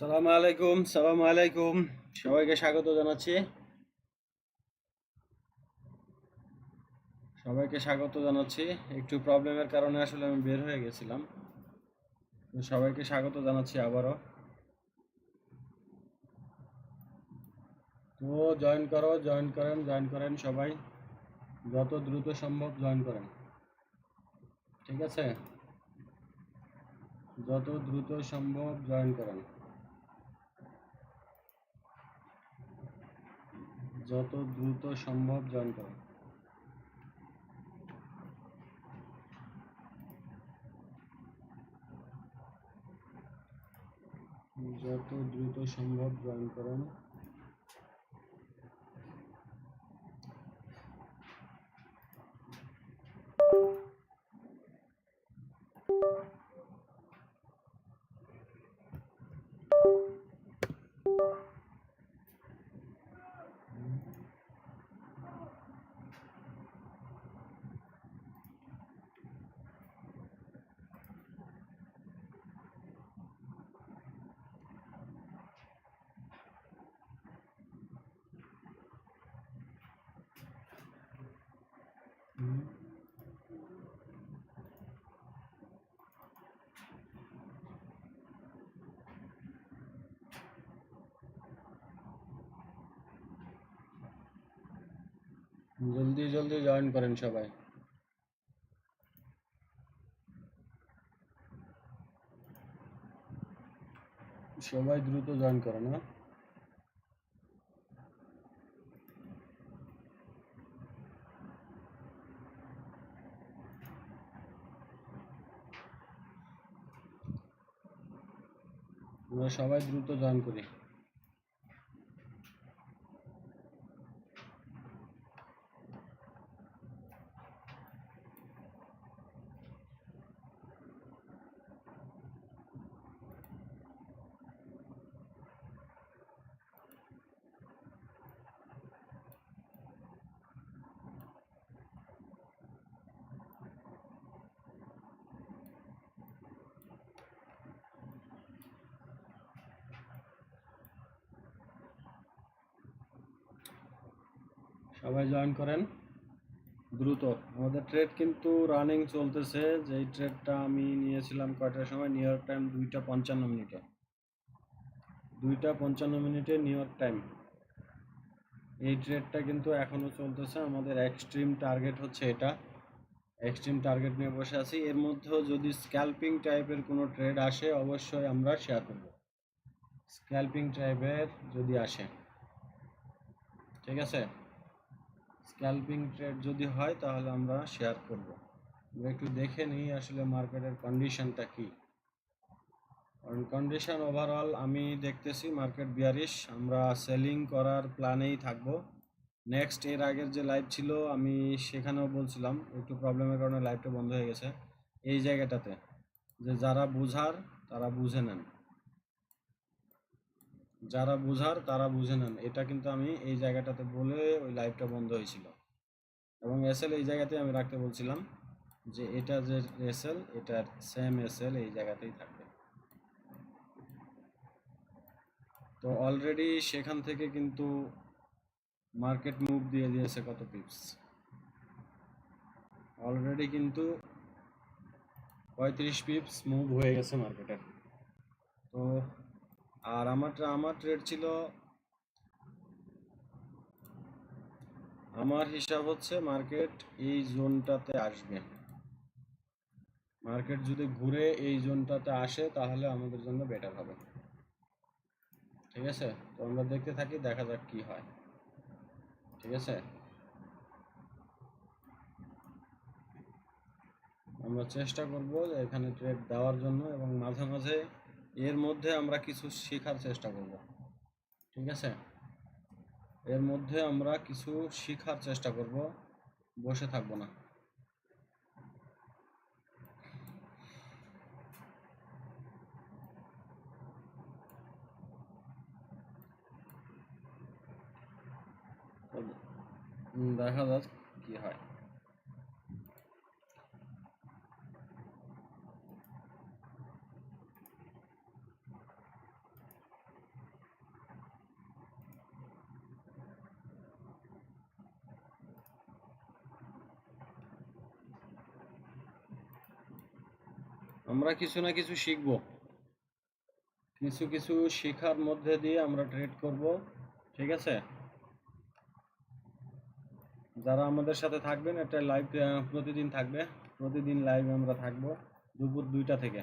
সালাম আলাইকুম সালাম আলাইকুম সবাইকে স্বাগত জানাচ্ছি। সবাইকে স্বাগত জানাচ্ছি। একটু প্রবলেমের কারণে আসলে আমি বের হয়ে গেছিলাম। সবাইকে স্বাগত জানাচ্ছি আবারও। তো জয়েন করো জয়েন করেন জয়েন করেন সবাই। যত দ্রুত সম্ভব জয়েন করেন। ঠিক আছে? যত দ্রুত সম্ভব জয়েন করেন। যত দ্রুত সম্ভব জয়েন করুন যত দ্রুত সম্ভব জয়েন করুন জলদি জলদি জয়েন করেন সবাই। সবাই দ্রুত জয়েন করেন হ্যাঁ। আমরা সবাই দ্রুত জয়েন করি। সবাই জয়েন করেন। দ্রুত। আমাদের ট্রেড কিন্তু রানিং চলতেছে। যেই ট্রেডটা আমি নিয়েছিলাম কয়টার সময়? নিউ ইয়র্ক টাইম দুইটা পঞ্চান্ন মিনিটে। দুইটা পঞ্চান্ন মিনিটে নিউ ইয়র্ক টাইম এই ট্রেডটা কিন্তু এখনও চলতেছে। আমাদের এক্সট্রিম টার্গেট হচ্ছে এটা। এক্সট্রিম টার্গেট নিয়ে বসে আছি। এর মধ্যেও যদি স্ক্যাল্পিং টাইপের কোনো ট্রেড আসে, অবশ্যই আমরা শেয়ার করব। স্ক্যাল্পিং টাইপের যদি আসে। ঠিক আছে? স্ক্যাল্পিং ট্রেড যদি হয়, তাহলে আমরা শেয়ার করব। আমরা একটু দেখে নিই আসলে মার্কেটের কন্ডিশনটা কি। কারণ কন্ডিশন ওভারঅল আমি দেখতেছি মার্কেট বিয়ারিশ আমরা সেলিং করার প্ল্যানেই থাকব। নেক্সট এর আগের যে লাইভ ছিল, আমি সেখানেও বলছিলাম, একটু প্রবলেমের কারণে লাইভটা বন্ধ হয়ে গেছে। এই জায়গাটাতে, যে যারা বুঝার, তারা বুঝে নেন। যারা বুঝার, তারা বুঝে নেন। এটা কিন্তু আমি এই জায়গাটাতে বলে ওই লাইভটা বন্ধ হয়েছিল। এবং এসএল এই জায়গাতে আমি রাখতে বলছিলাম যে, এটা যে এসএল এটার সেম এসএল এই জায়গাতেই থাকবে। তো অলরেডি সেখান থেকে কিন্তু মার্কেট মুভ দিয়ে দিয়েছে কত পিপস অলরেডি কিন্তু পঁয়ত্রিশ পিপস মুভ হয়ে গেছে মার্কেটের তো আর আমার আমার ট্রেড ছিল, আমার হিসাব হচ্ছে মার্কেট এই জোনটাতে আসবে। মার্কেট যদি ঘুরে এই জোনটাতে আসে, তাহলে আমাদের জন্য বেটার হবে। ঠিক আছে? তো আমরা দেখতে থাকি, দেখা যাক কি হয়। ঠিক আছে? আমরা চেষ্টা করব এখানে ট্রেড দেওয়ার জন্য এবং মাঝে মাঝে এর মধ্যে আমরা কিছু শেখার চেষ্টা করব। ঠিক আছে? এর মধ্যে আমরা কিছু শেখার চেষ্টা করব। বসে থাকব না। দেখা যাক কি হয়। আমরা কিছু না কিছু শিখব। কিছু কিছু শেখার মধ্যে দিয়ে আমরা ট্রেড করব, ঠিক আছে? যারা আমাদের সাথে থাকবেন, একটা লাইভ প্রতিদিন থাকবে। প্রতিদিন লাইভ আমরা থাকব দুপুর দুইটা থেকে।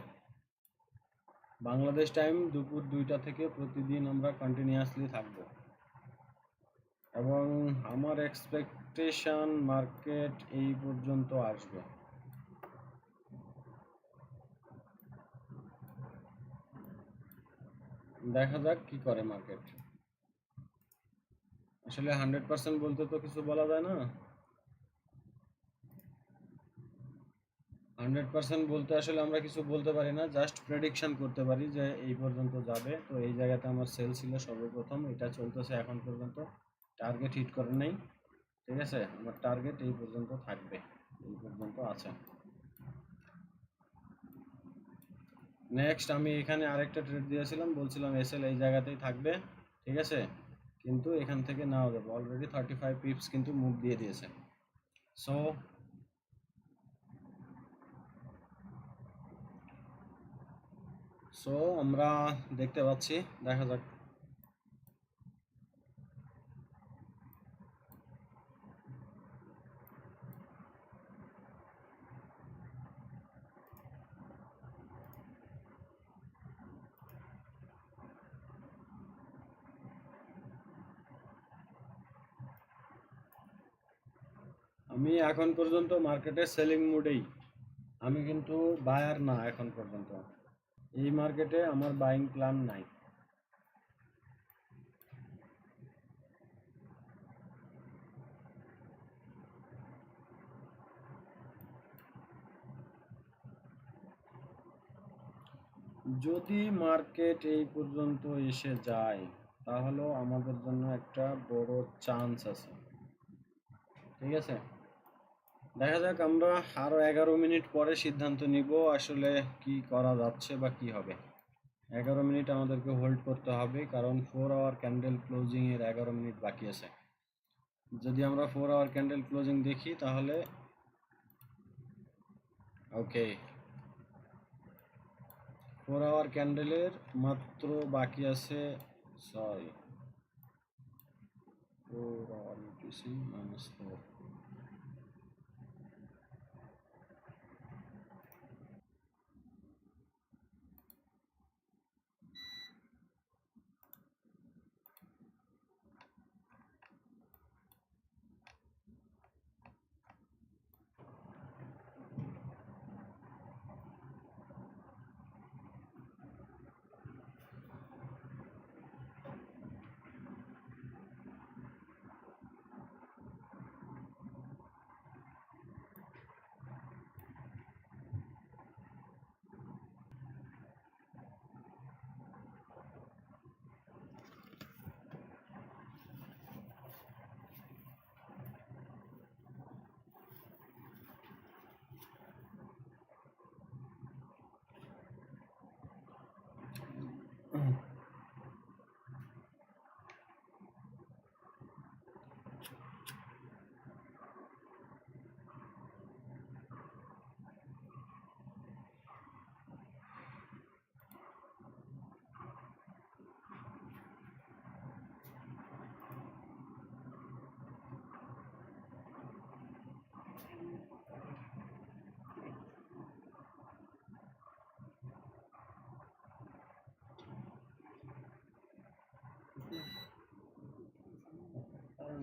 বাংলাদেশ টাইম দুপুর দুইটা থেকে প্রতিদিন আমরা কন্টিনিউয়াসলি থাকব। এবং আমার এক্সপেকটেশন মার্কেট এই পর্যন্ত আসবে। দেখা যাক কি করে মার্কেট আসলে হান্ড্রেড পার্সেন্ট বলতে তো কিছু বলা যায় না। হান্ড্রেড পার্সেন্ট বলতে আসলে আমরা কিছু বলতে পারি না জাস্ট প্রেডিকশন করতে পারি যে এই পর্যন্ত যাবে। তো এই জায়গাতে আমার সেল ছিল সর্বপ্রথম, এটা চলতেছে এখন পর্যন্ত। টার্গেট হিট করে নেই, ঠিক আছে? আমার টার্গেট এই পর্যন্ত থাকবে, এই পর্যন্ত আছে। নেক্সট আমি এখানে আরেকটা ট্রেড দিয়েছিলাম, বলছিলাম এসএল এই জায়গাতেই থাকবে, ঠিক আছে? কিন্তু এখান থেকে নেওয়া যাবে অলরেডি থার্টি ফাইভ পিপস কিন্তু মুভ দিয়ে দিয়েছে। সো সো আমরা দেখতে পাচ্ছি, দেখা যাক। আমি এখন পর্যন্ত মার্কেটে সেলিং মুডেই আমি কিন্তু বায়ার না এখন পর্যন্ত। এই মার্কেটে আমার বাইং প্ল্যান নাই। যদি মার্কেট এই পর্যন্ত এসে যায়, তাহলেও আমাদের জন্য একটা বড় চান্স আছে। ঠিক আছে? দেখা যাক, আমরা আরও এগারো মিনিট পরে সিদ্ধান্ত নিব আসলে কি করা যাচ্ছে বা কি হবে। এগারো মিনিট আমাদেরকে হোল্ড করতে হবে, কারণ ফোর আওয়ার ক্যান্ডেল ক্লোজিংয়ের এগারো মিনিট বাকি আছে। যদি আমরা ফোর আওয়ার ক্যান্ডেল ক্লোজিং দেখি তাহলে ওকে ফোর আওয়ার ক্যান্ডেলের মাত্র বাকি আছে sorry four hour minus four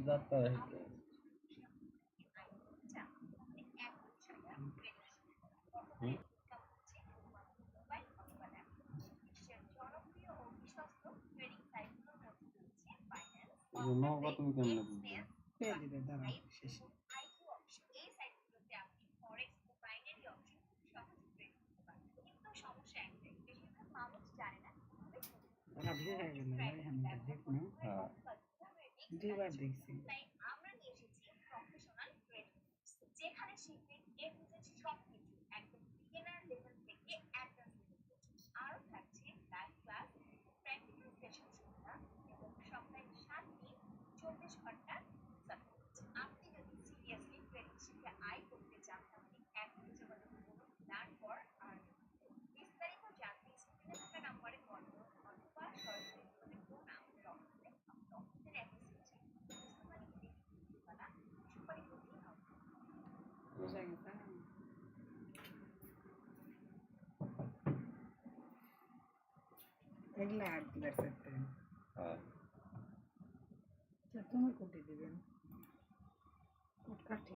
যাত্রা হুম? নৌকা তুমি কেমনে বুঝবে পেয়ে দিবে দাঁড়া শেষে দাঁড়া ভুলে গেল ভাই আমি এটা দেখব না দুইবার দেখছি। বোঝা গেছে এগুলা আট দিবার চাইতে হ্যাঁ তুমি কুটি দিবেন কুট কাঠি